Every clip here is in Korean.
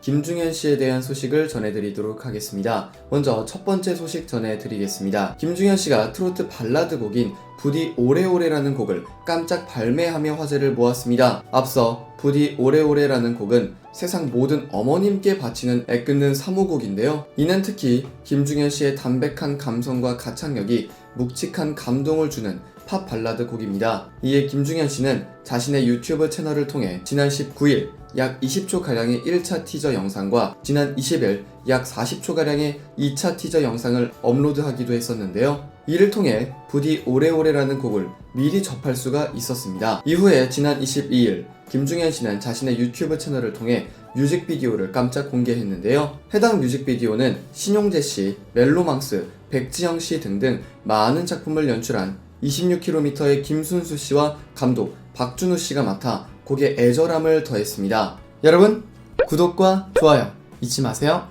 김중현 씨에 대한 소식을 전해드리도록 하겠습니다. 먼저 첫 번째 소식 전해드리겠습니다. 김중현 씨가 트로트 발라드 곡인 부디 오래오래라는 곡을 깜짝 발매하며 화제를 모았습니다. 앞서 부디 오래오래라는 곡은 세상 모든 어머님께 바치는 애끓는 사무곡인데요. 이는 특히 김중현 씨의 담백한 감성과 가창력이 묵직한 감동을 주는 팝 발라드 곡입니다. 이에 김중현 씨는 자신의 유튜브 채널을 통해 지난 19일 약 20초가량의 1차 티저 영상과 지난 20일 약 40초가량의 2차 티저 영상을 업로드하기도 했었는데요. 이를 통해 부디 오래오래라는 곡을 미리 접할 수가 있었습니다. 이후에 지난 22일 김중현 씨는 자신의 유튜브 채널을 통해 뮤직비디오를 깜짝 공개했는데요. 해당 뮤직비디오는 신용재 씨, 멜로망스, 백지영 씨 등등 많은 작품을 연출한 26km의 김순수 씨와 감독 박준우 씨가 맡아 곡에 애절함을 더했습니다. 여러분, 구독과 좋아요 잊지 마세요.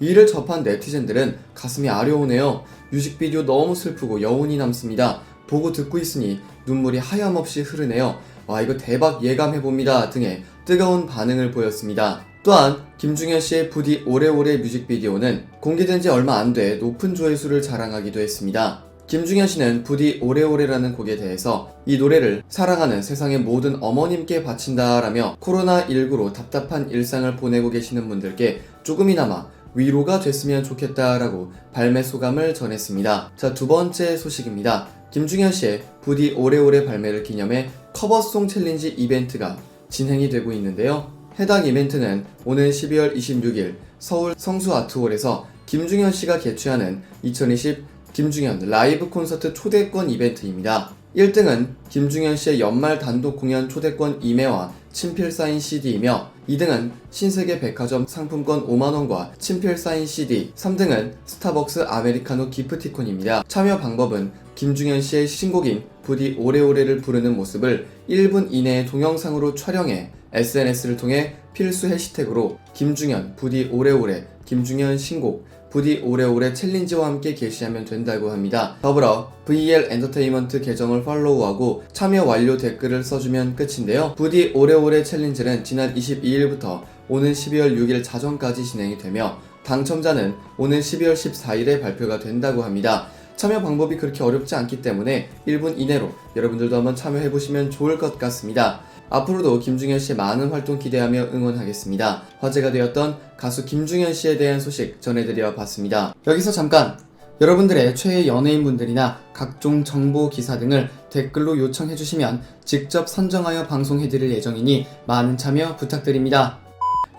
이를 접한 네티즌들은 가슴이 아려오네요. 뮤직비디오 너무 슬프고 여운이 남습니다. 보고 듣고 있으니 눈물이 하염없이 흐르네요. 와, 이거 대박 예감해봅니다. 등의 뜨거운 반응을 보였습니다. 또한 김중현 씨의 부디 오래오래 뮤직비디오는 공개된 지 얼마 안 돼 높은 조회수를 자랑하기도 했습니다. 김중현 씨는 부디 오래오래라는 곡에 대해서 이 노래를 사랑하는 세상의 모든 어머님께 바친다라며 코로나19로 답답한 일상을 보내고 계시는 분들께 조금이나마 위로가 됐으면 좋겠다라고 발매 소감을 전했습니다. 자, 두 번째 소식입니다. 김중현 씨의 부디 오래오래 발매를 기념해 커버송 챌린지 이벤트가 진행이 되고 있는데요. 해당 이벤트는 오는 12월 26일 서울 성수 아트홀에서 김중현 씨가 개최하는 2020 김중현 라이브 콘서트 초대권 이벤트입니다. 1등은 김중현 씨의 연말 단독 공연 초대권 2매와 친필 사인 CD이며 2등은 신세계 백화점 상품권 5만원과 친필 사인 CD, 3등은 스타벅스 아메리카노 기프티콘입니다. 참여 방법은 김중현 씨의 신곡인 부디 오래오래를 부르는 모습을 1분 이내의 동영상으로 촬영해 SNS를 통해 필수 해시태그로 김중현 부디 오래오래 김중현 신곡 부디 오래오래 챌린지와 함께 게시하면 된다고 합니다. 더불어 VL 엔터테인먼트 계정을 팔로우하고 참여 완료 댓글을 써주면 끝인데요. 부디 오래오래 챌린지는 지난 22일부터 오는 12월 6일 자정까지 진행이 되며 당첨자는 오는 12월 14일에 발표가 된다고 합니다. 참여 방법이 그렇게 어렵지 않기 때문에 1분 이내로 여러분들도 한번 참여해보시면 좋을 것 같습니다. 앞으로도 김중현 씨의 많은 활동 기대하며 응원하겠습니다. 화제가 되었던 가수 김중현 씨에 대한 소식 전해드려 봤습니다. 여기서 잠깐! 여러분들의 최애 연예인분들이나 각종 정보 기사 등을 댓글로 요청해주시면 직접 선정하여 방송해드릴 예정이니 많은 참여 부탁드립니다.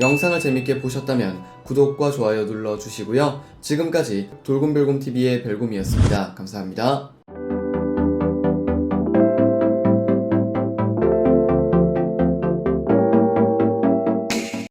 영상을 재밌게 보셨다면 구독과 좋아요 눌러주시고요. 지금까지 돌곰별곰TV의 별곰이었습니다. 감사합니다.